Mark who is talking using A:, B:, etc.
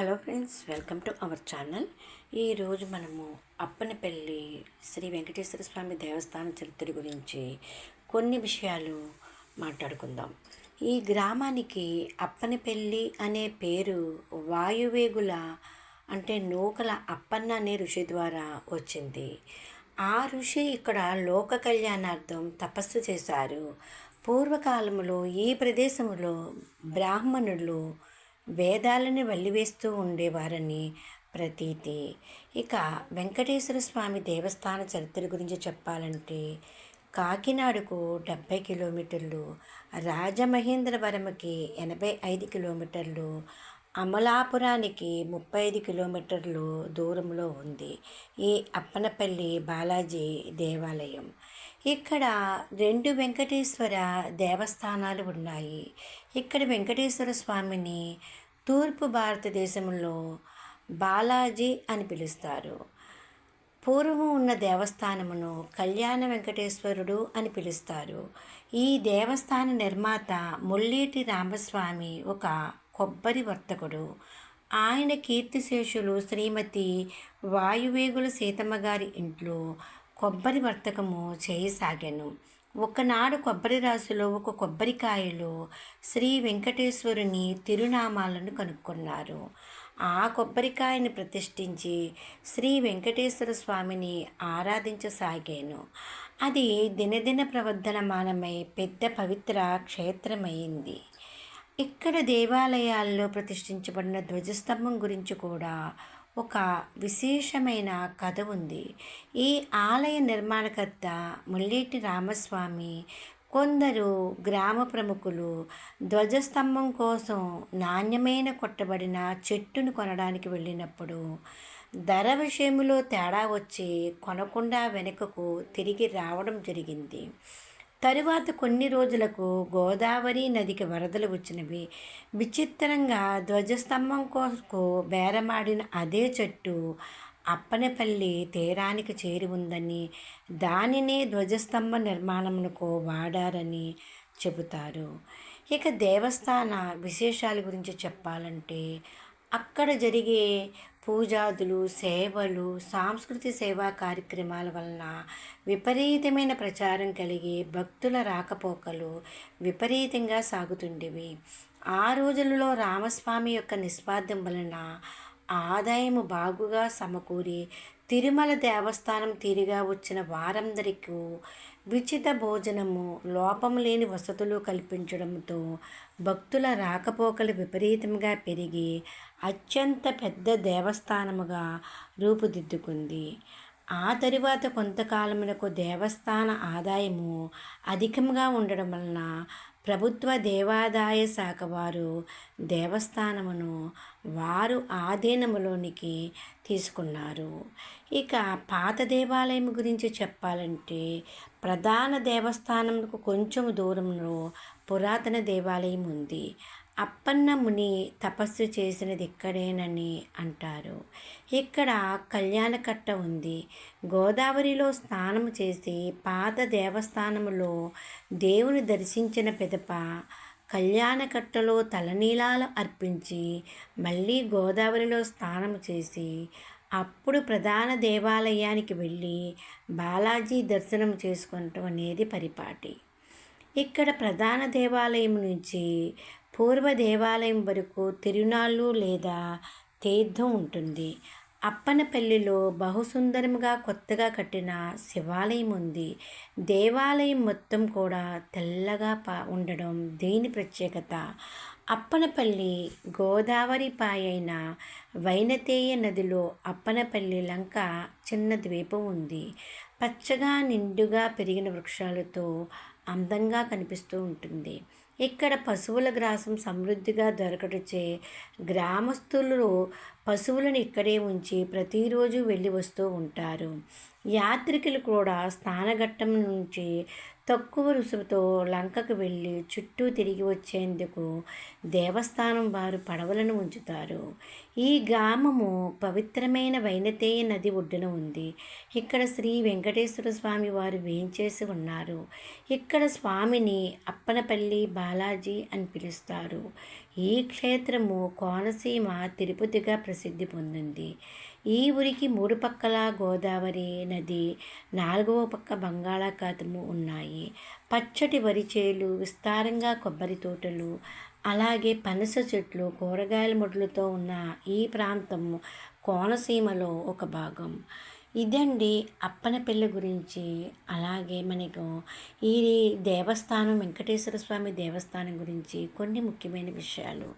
A: Hello friends welcome to our channel. ఈరోజు మనము అప్పనపల్లి శ్రీ వెంకటేశ్వర స్వామి దేవస్థాన చరిత్ర గురించి కొన్ని విషయాలు మాట్లాడుకుందాం. ఈ గ్రామానికి అప్పనపల్లి అనే పేరు వాయువేగుల అంటే నూకల అప్పన్న అనే ఋషి ద్వారా వచ్చింది. ఆ ఋషి ఇక్కడ లోక కళ్యాణార్థం తపస్సు చేశారు. పూర్వకాలంలో ఈ ప్రదేశంలో బ్రాహ్మణులు వేదాలని వెల్లివేస్తూ ఉండేవారని ప్రతీతి. ఇక వెంకటేశ్వర స్వామి దేవస్థాన చరిత్ర గురించి చెప్పాలంటే కాకినాడకు డెబ్భై కిలోమీటర్లు రాజమహేంద్రవరంకి ఎనభై ఐదు కిలోమీటర్లు అమలాపురానికి ముప్పై ఐదు కిలోమీటర్లు దూరంలో ఉంది ఈ అప్పనపల్లి బాలాజీ దేవాలయం. ఇక్కడ రెండు వెంకటేశ్వర దేవస్థానాలు ఉన్నాయి. ఇక్కడ వెంకటేశ్వర స్వామిని తూర్పు భారతదేశంలో బాలాజీ అని పిలుస్తారు. పూర్వం ఉన్న దేవస్థానమును కళ్యాణ వెంకటేశ్వరుడు అని పిలుస్తారు. ఈ దేవస్థాన నిర్మాత ముల్లేటి రామస్వామి ఒక కొబ్బరి వర్తకుడు. ఆయన కీర్తిశేషులు శ్రీమతి వాయువేగుల సీతమ్మ గారి ఇంట్లో కొబ్బరి వర్తకము చేయసాగాను. ఒకనాడు కొబ్బరి రాసులో ఒక కొబ్బరికాయలో శ్రీ వెంకటేశ్వరుని తిరునామాలను కనుక్కున్నారు. ఆ కొబ్బరికాయని ప్రతిష్ఠించి శ్రీ వెంకటేశ్వర స్వామిని ఆరాధించసాగాను. అది దినదిన ప్రవర్ధనమానమై పెద్ద పవిత్ర క్షేత్రమైంది. ఇక్కడ దేవాలయాల్లో ప్రతిష్ఠించబడిన ధ్వజస్తంభం గురించి కూడా ఒక విశేషమైన కథ ఉంది. ఈ ఆలయ నిర్మాణకర్త ముల్లేటి రామస్వామి కొందరు గ్రామ ప్రముఖులు ధ్వజస్తంభం కోసం నాణ్యమైన కొట్టబడిన చెట్టును కొనడానికి వెళ్ళినప్పుడు ధర విషయంలో తేడా వచ్చి కొనకుండా వెనుకకు తిరిగి రావడం జరిగింది. తరువాత కొన్ని రోజులకు గోదావరి నదికి వరదలు వచ్చినవి. విచిత్రంగా ధ్వజస్తంభం కోసం బేరమాడిన అదే చెట్టు అప్పనపల్లి తీరానికి చేరి ఉందని దానినే ధ్వజస్తంభ నిర్మాణమునకు వాడారని చెబుతారు. ఇక దేవస్థాన విశేషాల గురించి చెప్పాలంటే అక్కడ జరిగే పూజాదులు సేవలు సాంస్కృతిక సేవా కార్యక్రమాల వలన విపరీతమైన ప్రచారం కలిగి భక్తుల రాకపోకలు విపరీతంగా సాగుతుండేవి. ఆ రోజులలో రామస్వామి యొక్క నిస్వార్థం వలన ఆదాయము బాగుగా సమకూరి తిరుమల దేవస్థానం తీరుగా వచ్చిన వారందరికీ ఉచిత భోజనము లోపం లేని వసతులు కల్పించడంతో భక్తుల రాకపోకలు విపరీతంగా పెరిగి అత్యంత పెద్ద దేవస్థానముగా రూపుదిద్దుకుంది. ఆ తరువాత కొంతకాలమునకు దేవస్థాన ఆదాయము అధికంగా ఉండడం వలన ప్రభుత్వ దేవాదాయ శాఖ వారు దేవస్థానమును వారు ఆధీనములోనికి తీసుకున్నారు. ఇక పాత దేవాలయం గురించి చెప్పాలంటే ప్రధాన దేవస్థానంకు కొంచెం దూరంలో పురాతన దేవాలయం ఉంది. అప్పన్న ముని తపస్సు చేసినది ఇక్కడేనని అంటారు. ఇక్కడ కళ్యాణకట్ట ఉంది. గోదావరిలో స్నానం చేసి పాత దేవస్థానములో దేవుని దర్శించిన పిదప కళ్యాణకట్టలో తలనీలాలు అర్పించి మళ్ళీ గోదావరిలో స్నానం చేసి అప్పుడు ప్రధాన దేవాలయానికి వెళ్ళి బాలాజీ దర్శనం చేసుకోవటం అనేది పరిపాటి. ఇక్కడ ప్రధాన దేవాలయం నుంచి పూర్వ దేవాలయం వరకు తిరునాళ్ళు లేదా తీర్థం ఉంటుంది. అప్పనపల్లిలో బహుసుందరముగా కొత్తగా కట్టిన శివాలయం ఉంది. దేవాలయం మొత్తం కూడా తెల్లగా పా ఉండడం దీని ప్రత్యేకత. అప్పనపల్లి గోదావరి పాయైన వైనతేయ నదిలో అప్పనపల్లి లంక చిన్న ద్వీపం ఉంది. పచ్చగా నిండుగా పెరిగిన వృక్షాలతో అందంగా కనిపిస్తూ ఉంటుంది. ఇక్కడ పశువుల గ్రాసం సమృద్ధిగా దొరకటచే గ్రామస్తులు పశువులను ఇక్కడే ఉంచి ప్రతిరోజు వెళ్ళి వస్తూ ఉంటారు. యాత్రికులు కూడా స్నానఘట్టం నుంచి తక్కువ రుసుముతో లంకకు వెళ్ళి చుట్టూ తిరిగి వచ్చేందుకు దేవస్థానం వారు పడవలను ఉంచుతారు. ఈ గ్రామము పవిత్రమైన వైనతేయ నది ఒడ్డున ఉంది. ఇక్కడ శ్రీ వెంకటేశ్వర స్వామి వారు వేయించేసి ఉన్నారు. ఇక్కడ స్వామిని అప్పనపల్లి బాలాజీ అని పిలుస్తారు. ఈ క్షేత్రము కోనసీమ తిరుపతిగా ప్రసిద్ధి పొందింది. ఈ ఊరికి మూడు పక్కల గోదావరి నది నాలుగవ పక్క బంగాళాఖాతము ఉన్నాయి. పచ్చటి వరి చేలు విస్తారంగా కొబ్బరి తోటలు అలాగే పనస చెట్లు కూరగాయల ముడ్లతో ఉన్న ఈ ప్రాంతం కోనసీమలో ఒక భాగం. ఇదండి అప్పనపల్లి గురించి. అలాగే మనకు ఈ దేవస్థానం వెంకటేశ్వర స్వామి దేవస్థానం గురించి కొన్ని ముఖ్యమైన విషయాలు.